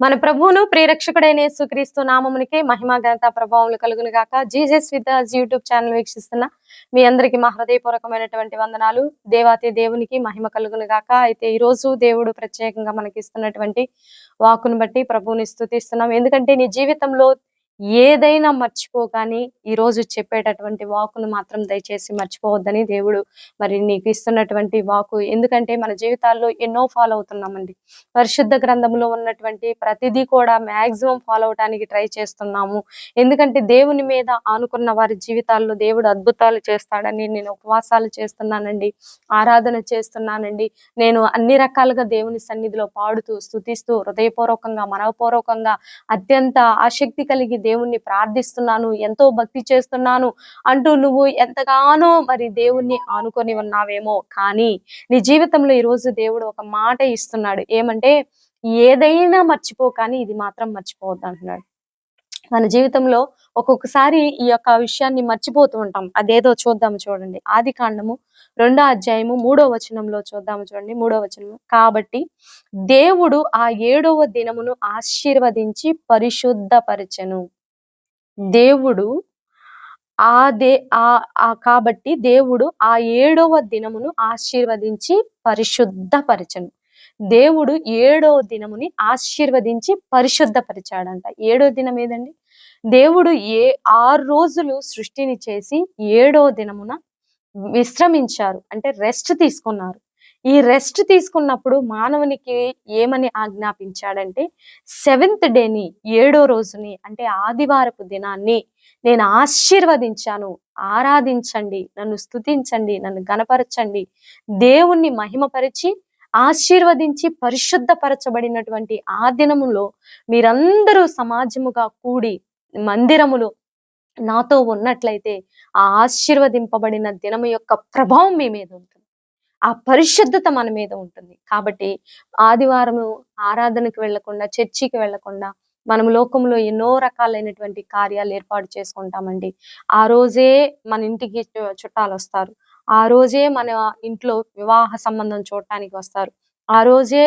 మన ప్రభువును ప్రియరక్షకుడైన యేసుక్రీస్తు నామమునికి మహిమ ఘనత ప్రభావం కలుగును గాక జీజస్ విత్ యూట్యూబ్ ఛానల్ వీక్షిస్తున్న మీ అందరికి మా హృదయపూర్వకమైనటువంటి వందనాలు. దేవాతి దేవునికి మహిమ కలుగును గాక అయితే ఈ రోజు దేవుడు ప్రత్యేకంగా మనకి ఇస్తున్నటువంటి వాకును బట్టి ప్రభువుని స్థుతిస్తున్నాం ఎందుకంటే నీ జీవితంలో ఏదైనా మర్చిపోగాని ఈ రోజు చెప్పేటటువంటి వాకును మాత్రం దయచేసి మర్చిపోవద్దని దేవుడు మరి నీకు ఇస్తున్నటువంటి వాకు ఎందుకంటే మన జీవితాల్లో ఎన్నో ఫాలో అవుతున్నామండి. పరిశుద్ధ గ్రంథంలో ఉన్నటువంటి ప్రతిదీ కూడా మాక్సిమం ఫాలో అవడానికి ట్రై చేస్తున్నాము. ఎందుకంటే దేవుని మీద ఆనుకున్న వారి జీవితాల్లో దేవుడు అద్భుతాలు చేస్తాడని నేను ఉపవాసాలు చేస్తున్నానండి. ఆరాధన చేస్తున్నానండి. నేను అన్ని రకాలుగా దేవుని సన్నిధిలో పాడుతూ స్తుతిస్తూ హృదయపూర్వకంగా మనవపూర్వకంగా అత్యంత ఆసక్తి కలిగి దేవుణ్ణి ప్రార్థిస్తున్నాను ఎంతో భక్తి చేస్తున్నాను అంటూ నువ్వు ఎంతగానో మరి దేవుణ్ణి ఆనుకొని ఉన్నావేమో. కానీ నీ జీవితంలో ఈ రోజు దేవుడు ఒక మాట ఇస్తున్నాడు. ఏమంటే ఏదైనా మర్చిపో కానీ ఇది మాత్రం మర్చిపోవద్దు అంటున్నాడు. మన జీవితంలో ఒక్కొక్కసారి ఈ యొక్క విషయాన్ని మర్చిపోతూ ఉంటాం. అదేదో చూద్దాము చూడండి. ఆది కాండము రెండో అధ్యాయము మూడో వచనంలో చూద్దాము చూడండి. మూడో వచనము. కాబట్టి దేవుడు ఆ ఏడవ దినమును ఆశీర్వదించి పరిశుద్ధపరచను. దేవుడు ఆ దే ఆ కాబట్టి దేవుడు ఆ ఏడవ దినమును ఆశీర్వదించి పరిశుద్ధపరచను. దేవుడు ఏడవ దినముని ఆశీర్వదించి పరిశుద్ధపరిచాడంట. ఏడో దినం ఏదండి? దేవుడు ఏ ఆరు రోజులు సృష్టిని చేసి ఏడో దినమున విశ్రమించారు. అంటే రెస్ట్ తీసుకున్నారు. ఈ రెస్ట్ తీసుకున్నప్పుడు మానవునికి ఏమని ఆజ్ఞాపించాడంటే సెవెంత్ డేని ఏడో రోజుని అంటే ఆదివారపు దినాన్ని నేను ఆశీర్వదించాను. ఆరాధించండి నన్ను స్తుతించండి నన్ను గనపరచండి దేవుణ్ణి మహిమపరిచి ఆశీర్వదించి పరిశుద్ధపరచబడినటువంటి ఆ దినములో మీరందరూ సమాజముగా కూడి మందిరములో నాతో ఉన్నట్లయితే ఆ ఆశీర్వదింపబడిన దినము యొక్క ప్రభావం మీ మీద ఉంటుంది. ఆ పరిశుద్ధత మన మీద ఉంటుంది. కాబట్టి ఆదివారము ఆరాధనకు వెళ్ళకుండా చర్చికి వెళ్ళకుండా మనం లోకంలో ఎన్నో రకాలైనటువంటి కార్యాలు ఏర్పాటు చేసుకుంటామండి. ఆ రోజే మన ఇంటికి చుట్టాలు వస్తారు ఆ రోజే మన ఇంట్లో వివాహ సంబంధం చూడటానికి వస్తారు. ఆ రోజే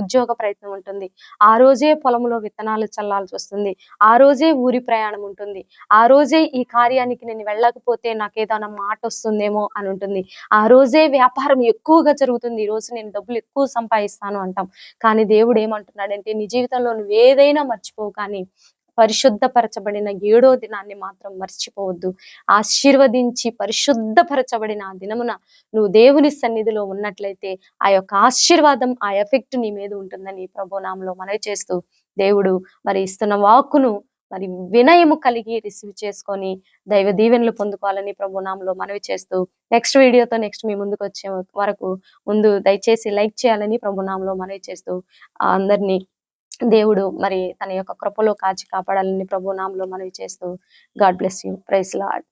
ఉద్యోగ ప్రయత్నం ఉంటుంది. ఆ రోజే పొలంలో విత్తనాలు చల్లాల్సి వస్తుంది. ఆ రోజే ఊరి ప్రయాణం ఉంటుంది. ఆ రోజే ఈ కార్యానికి నేను వెళ్ళకపోతే నాకు ఏదైనా మాట వస్తుందేమో అని ఉంటుంది. ఆ రోజే వ్యాపారం ఎక్కువగా జరుగుతుంది. ఈ రోజు నేను డబ్బులు ఎక్కువ సంపాదిస్తాను అంటాం. కానీ దేవుడు ఏమంటున్నాడంటే నీ జీవితంలో నువ్వు ఏదైనా మర్చిపోవు కానీ పరిశుద్ధపరచబడిన ఏడో దినాన్ని మాత్రం మర్చిపోవద్దు. ఆశీర్వదించి పరిశుద్ధపరచబడిన ఆ దినమున నువ్వు దేవుని సన్నిధిలో ఉన్నట్లయితే ఆ యొక్క ఆశీర్వాదం ఆ ఎఫెక్ట్ నీ మీద ఉంటుందని ప్రభునామంలో మనవి చేస్తూ దేవుడు మరి ఇస్తున్న వాక్కును మరి వినయము కలిగి రిసీవ్ చేసుకొని దైవ దీవెనలు పొందుకోవాలని ప్రభునామంలో మనవి చేస్తూ నెక్స్ట్ వీడియోతో నెక్స్ట్ మీ ముందుకు వచ్చే వరకు ముందు దయచేసి లైక్ చేయాలని ప్రభునామంలో మనవి చేస్తూ అందరినీ దేవుడు మరి తన యొక్క కృపలో కాచి కాపాడాలని ప్రభు నామలో మనవి చేస్తూ God bless you praise Lord